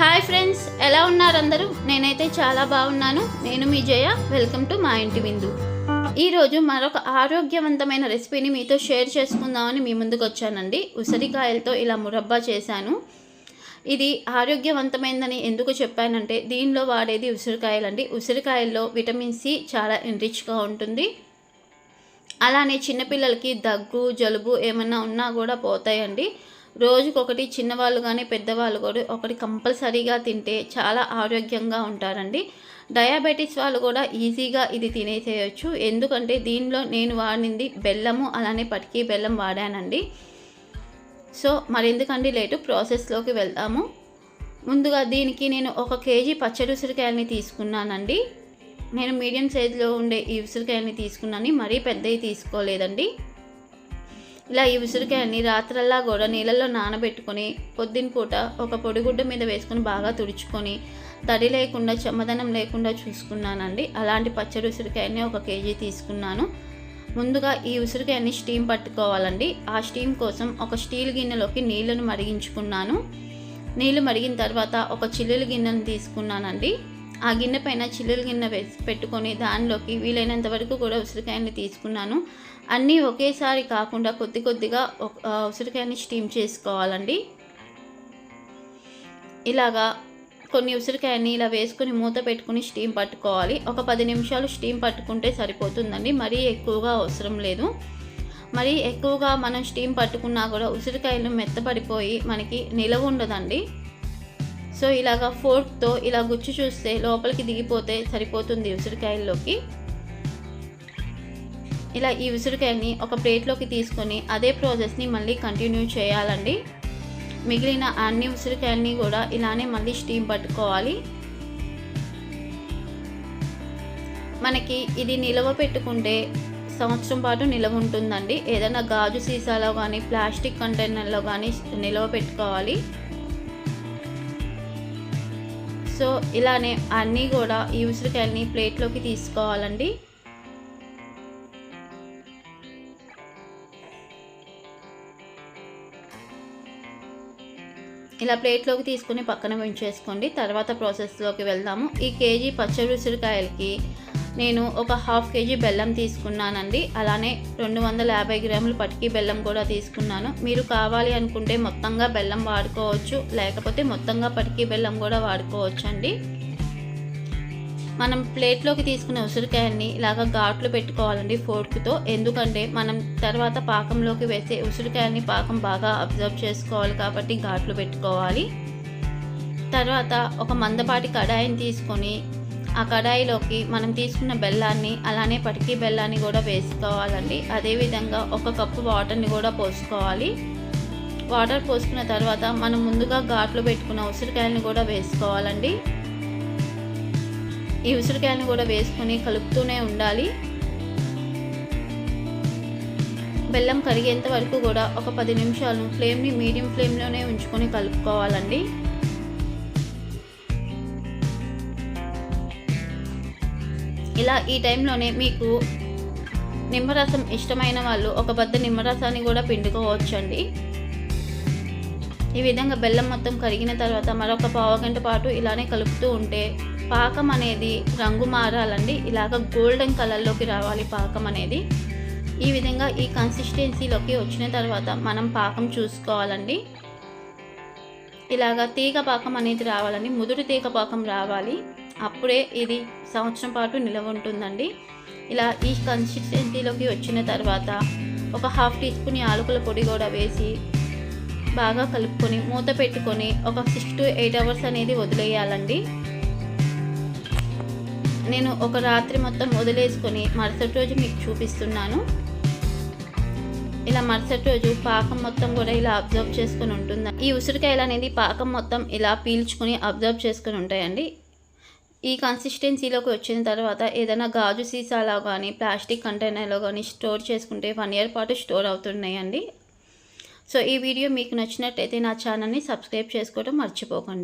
Hi friends ఎలా ఉన్నారు అందరూ? నేనైతే చాలా బాగున్నాను. నేను మీ జయ. వెల్కమ్ టు మా ఇంటి విందు. ఈరోజు మరొక ఆరోగ్యవంతమైన రెసిపీని మీతో షేర్ చేసుకుందామని మీ ముందుకు వచ్చానండి. ఉసిరికాయలతో ఇలా మురబ్బా చేశాను. ఇది ఆరోగ్యవంతమైందని ఎందుకు చెప్పానంటే దీనిలో వాడేది ఉసిరికాయలండి. ఉసిరికాయల్లో విటమిన్ సి చాలా రిచ్గా ఉంటుంది. అలానే చిన్నపిల్లలకి దగ్గు జలుబు ఏమన్నా ఉన్నా కూడా పోతాయండి. రోజుకొకటి చిన్నవాళ్ళు కానీ పెద్దవాళ్ళు కూడా ఒకటి కంపల్సరీగా తింటే చాలా ఆరోగ్యంగా ఉంటారండి. డయాబెటీస్ వాళ్ళు కూడా ఈజీగా ఇది తినేసేయచ్చు. ఎందుకంటే దీనిలో నేను వాడింది బెల్లము అలానే పటికీ బెల్లం వాడానండి. సో మరెందుకండి లేటు ప్రాసెస్లోకి వెళ్దాము. ముందుగా దీనికి నేను ఒక కేజీ పచ్చడి ఉసిరికాయలని తీసుకున్నానండి. నేను మీడియం సైజులో ఉండే ఈ ఉసిరికాయల్ని తీసుకున్నాను మరీ పెద్దవి తీసుకోలేదండి. ఇలా ఈ ఉసిరికాయని రాత్రల్లా కూడా నీళ్ళల్లో నానబెట్టుకొని పొద్దున పూట ఒక పొడిగుడ్డ మీద వేసుకొని బాగా తుడుచుకొని తడి లేకుండా చెమ్మదనం లేకుండా చూసుకున్నానండి. అలాంటి పచ్చడి ఉసిరికాయని ఒక కేజీ తీసుకున్నాను. ముందుగా ఈ ఉసిరికాయని స్టీమ్ పట్టుకోవాలండి. ఆ స్టీమ్ కోసం ఒక స్టీల్ గిన్నెలోకి నీళ్ళను మరిగించుకున్నాను. నీళ్ళు మరిగిన తర్వాత ఒక చిల్లుల గిన్నెను తీసుకున్నానండి. ఆ గిన్నె పైన చిల్లుల గిన్నె వేసి పెట్టుకొని దానిలోకి వీలైనంత వరకు కూడా ఉసిరికాయని తీసుకున్నాను. అన్నీ ఒకేసారి కాకుండా కొద్ది కొద్దిగా ఉసిరికాయని స్టీమ్ చేసుకోవాలండి. ఇలాగా కొన్ని ఉసిరికాయని ఇలా వేసుకొని మూత పెట్టుకుని స్టీమ్ పట్టుకోవాలి. ఒక పది నిమిషాలు స్టీమ్ పట్టుకుంటే సరిపోతుందండి. మరీ ఎక్కువగా అవసరం లేదు. మరీ ఎక్కువగా మనం స్టీమ్ పట్టుకున్నా కూడా ఉసిరికాయలు మెత్తపడిపోయి మనకి నిలవ ఉండదండి. సో ఇలాగా ఫోర్క్తో ఇలా గుచ్చి చూస్తే లోపలికి దిగిపోతే సరిపోతుంది ఉసిరికాయల్లోకి. ఇలా ఈ ఉసిరికాయని ఒక ప్లేట్లోకి తీసుకొని అదే ప్రాసెస్ని మళ్ళీ కంటిన్యూ చేయాలండి. మిగిలిన అన్ని ఉసిరికాయల్ని కూడా ఇలానే మళ్ళీ స్టీమ్ పట్టుకోవాలి. మనకి ఇది నిలవ పెట్టుకుంటే సంవత్సరం పాటు నిలవ ఉంటుందండి. ఏదైనా గాజు సీసాలో కానీ ప్లాస్టిక్ కంటైనర్లో కానీ నిలవ పెట్టుకోవాలి. సో ఇలానే అన్నీ కూడా ఈ ఉసిరికాయల్ని ప్లేట్లోకి తీసుకోవాలండి. ఇలా ప్లేట్లోకి తీసుకుని పక్కన ఉంచేసుకోండి. తర్వాత ప్రాసెస్లోకి వెళ్దాము. ఈ కేజీ పచ్చడి ఉసిరికాయలకి నేను ఒక హాఫ్ కేజీ బెల్లం తీసుకున్నానండి. అలానే రెండు వందల యాభై గ్రాములు పటికి బెల్లం కూడా తీసుకున్నాను. మీరు కావాలి అనుకుంటే మొత్తంగా బెల్లం వాడుకోవచ్చు. లేకపోతే మొత్తంగా పటికి బెల్లం కూడా వాడుకోవచ్చు అండి మనం ప్లేట్లోకి తీసుకున్న ఉసిరికాయని ఇలాగ ఘాట్లు పెట్టుకోవాలండి ఫోర్క్తో. ఎందుకంటే మనం తర్వాత పాకంలోకి వేసే ఉసిరికాయని పాకం బాగా అబ్జర్వ్ చేసుకోవాలి కాబట్టి ఘాట్లు పెట్టుకోవాలి. తర్వాత ఒక మందపాటి కడాయిని తీసుకొని ఆ కడాయిలోకి మనం తీసుకున్న బెల్లాన్ని అలానే పటికీ బెల్లాన్ని కూడా వేసుకోవాలండి. అదేవిధంగా ఒక కప్పు వాటర్ని కూడా పోసుకోవాలి. వాటర్ పోసుకున్న తర్వాత మనం ముందుగా ఘాట్లు పెట్టుకున్న ఉసిరికాయలను కూడా వేసుకోవాలండి. ఈ ఉసిరికాయలను కూడా వేసుకొని కలుపుతూనే ఉండాలి. బెల్లం కరిగేంత వరకు కూడా ఒక పది నిమిషాలు ఫ్లేమ్ని మీడియం ఫ్లేమ్లోనే ఉంచుకొని కలుపుకోవాలండి. ఇలా ఈ టైంలోనే మీకు నిమ్మరసం ఇష్టమైన వాళ్ళు ఒక బద్ద నిమ్మరసాన్ని కూడా పిండుకోవచ్చండి. ఈ విధంగా బెల్లం మొత్తం కరిగిన తర్వాత మరొక పావుగంట పాటు ఇలానే కలుపుతూ ఉంటే పాకం అనేది రంగు మారాలండి. ఇలాగ గోల్డెన్ కలర్లోకి రావాలి పాకం అనేది. ఈ విధంగా ఈ కన్సిస్టెన్సీలోకి వచ్చిన తర్వాత మనం పాకం చూసుకోవాలండి. ఇలాగ తీగ పాకం అనేది రావాలండి. ముదురు తీగ పాకం రావాలి. అప్పుడే ఇది సంవత్సరం పాటు నిలవ ఉంటుందండి. ఇలా ఈ కన్సిస్టెన్సీలోకి వచ్చిన తర్వాత ఒక హాఫ్ టీ స్పూన్ యాలకుల పొడి కూడా వేసి బాగా కలుపుకొని మూత పెట్టుకొని ఒక సిక్స్ టు ఎయిట్ అవర్స్ అనేది వదిలేయాలండి. నేను ఒక రాత్రి మొత్తం వదిలేసుకొని మరుసటి రోజు మీకు చూపిస్తున్నాను. ఇలా మరుసటి రోజు పాకం మొత్తం కూడా ఇలా అబ్జర్వ్ చేసుకొని ఉంటుంది. ఈ ఉసిరికాయలు అనేది పాకం మొత్తం ఇలా పీల్చుకొని అబ్జర్వ్ చేసుకొని ఉంటాయండి. ఈ కన్సిస్టెన్సీలోకి వచ్చిన తర్వాత ఏదైనా గాజు సీసాలో కానీ ప్లాస్టిక్ కంటైనర్లో కానీ స్టోర్ చేసుకుంటే వన్ ఇయర్ పాటు స్టోర్ అవుతున్నాయండి. సో ఈ వీడియో మీకు నచ్చినట్టయితే నా ఛానల్ని సబ్స్క్రైబ్ చేసుకోవడం మర్చిపోకండి.